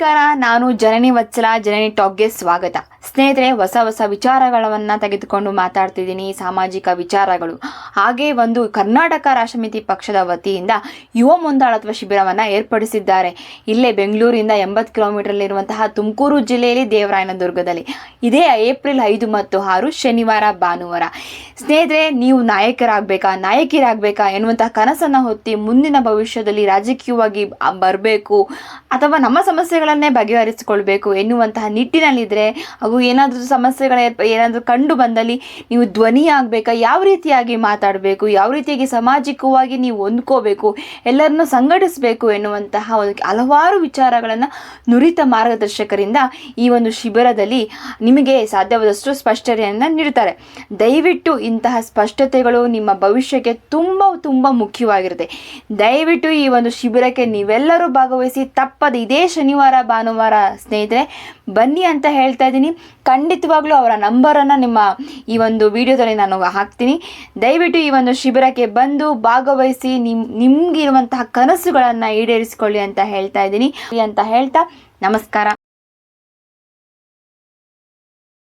ನಮಸ್ಕಾರ, ನಾನು ಜನನಿ ವತ್ಸಲ, ಜನನಿ ಟಾಕ್ಗೆ ಸ್ವಾಗತ. ಸ್ನೇಹಿತರೆ, ಹೊಸ ಹೊಸ ವಿಚಾರಗಳನ್ನು ತೆಗೆದುಕೊಂಡು ಮಾತಾಡ್ತಿದ್ದೀನಿ, ಸಾಮಾಜಿಕ ವಿಚಾರಗಳು. ಹಾಗೆ ಒಂದು ಕರ್ನಾಟಕ ರಾಷ್ಟ್ರಮಿತಿ ಪಕ್ಷದ ವತಿಯಿಂದ ಯುವ ಮುಂದಾಳತ್ವ ಶಿಬಿರವನ್ನು ಏರ್ಪಡಿಸಿದ್ದಾರೆ. ಇಲ್ಲೇ ಬೆಂಗಳೂರಿಂದ ಎಂಬತ್ತು ಕಿಲೋಮೀಟರ್ಲಿರುವಂತಹ ತುಮಕೂರು ಜಿಲ್ಲೆಯಲ್ಲಿ ದೇವರಾಯನದುರ್ಗದಲ್ಲಿ. ಇದೇ ಏಪ್ರಿಲ್ ಐದು ಮತ್ತು ಆರು ಶನಿವಾರ ಭಾನುವಾರ. ಸ್ನೇಹಿತರೆ, ನೀವು ನಾಯಕರಾಗಬೇಕಾ, ನಾಯಕಿರಾಗಬೇಕಾ ಎನ್ನುವಂತಹ ಕನಸನ್ನು ಹೊತ್ತಿ ಮುಂದಿನ ಭವಿಷ್ಯದಲ್ಲಿ ರಾಜಕೀಯವಾಗಿ ಬರಬೇಕು ಅಥವಾ ನಮ್ಮ ಸಮಸ್ಯೆಗಳನ್ನೇ ಬಗೆಹರಿಸಿಕೊಳ್ಬೇಕು ಎನ್ನುವಂತಹ ನಿಟ್ಟಿನಲ್ಲಿದ್ದರೆ ಹಾಗೂ ಏನಾದರೂ ಸಮಸ್ಯೆಗಳ ಏನಾದರೂ ಕಂಡು ಬಂದಲ್ಲಿ ನೀವು ಧ್ವನಿ ಆಗಬೇಕಾ ಯಾವ ರೀತಿಯಾಗಿ ಮಾತಾಡಬೇಕು, ಯಾವ ರೀತಿಯಾಗಿ ಸಾಮಾಜಿಕವಾಗಿ ನೀವು ಹೊಂದ್ಕೋಬೇಕು, ಎಲ್ಲರನ್ನು ಸಂಘಟಿಸಬೇಕು ಎನ್ನುವಂತಹ ಒಂದು ಹಲವಾರು ವಿಚಾರಗಳನ್ನು ನುರಿತ ಮಾರ್ಗದರ್ಶಕರಿಂದ ಈ ಒಂದು ಶಿಬಿರದಲ್ಲಿ ನಿಮಗೆ ಸಾಧ್ಯವಾದಷ್ಟು ಸ್ಪಷ್ಟತೆಯನ್ನು ನೀಡ್ತಾರೆ. ದಯವಿಟ್ಟು ಇಂತಹ ಸ್ಪಷ್ಟತೆಗಳು ನಿಮ್ಮ ಭವಿಷ್ಯಕ್ಕೆ ತುಂಬ ತುಂಬ ಮುಖ್ಯವಾಗಿರುತ್ತೆ. ದಯವಿಟ್ಟು ಈ ಒಂದು ಶಿಬಿರಕ್ಕೆ ನೀವೆಲ್ಲರೂ ಭಾಗವಹಿಸಿ, ತಪ್ಪದೆ ಇದೇ ಶನಿವಾರ, ಭಾನುವಾರ ಸ್ನೇಹಿತರೆ, ಬನ್ನಿ ಅಂತ ಹೇಳ್ತಾ ಇದ್ದೀನಿ. ಖಂಡಿತವಾಗ್ಲೂ ಅವರ ನಂಬರನ್ನು ನಿಮ್ಮ ಈ ಒಂದು ವಿಡಿಯೋದಲ್ಲಿ ನಾನು ಹಾಕ್ತೀನಿ. ದಯವಿಟ್ಟು ಈ ಒಂದು ಶಿಬಿರಕ್ಕೆ ಬಂದು ಭಾಗವಹಿಸಿ ನಿಮ್, ನಿಮ್ಗಿರುವಂತಹ ಕನಸುಗಳನ್ನು ಈಡೇರಿಸಿಕೊಳ್ಳಿ ಅಂತ ಹೇಳ್ತಾ ಇದ್ದೀನಿ. ಅಂತ ಹೇಳ್ತಾ ನಮಸ್ಕಾರ.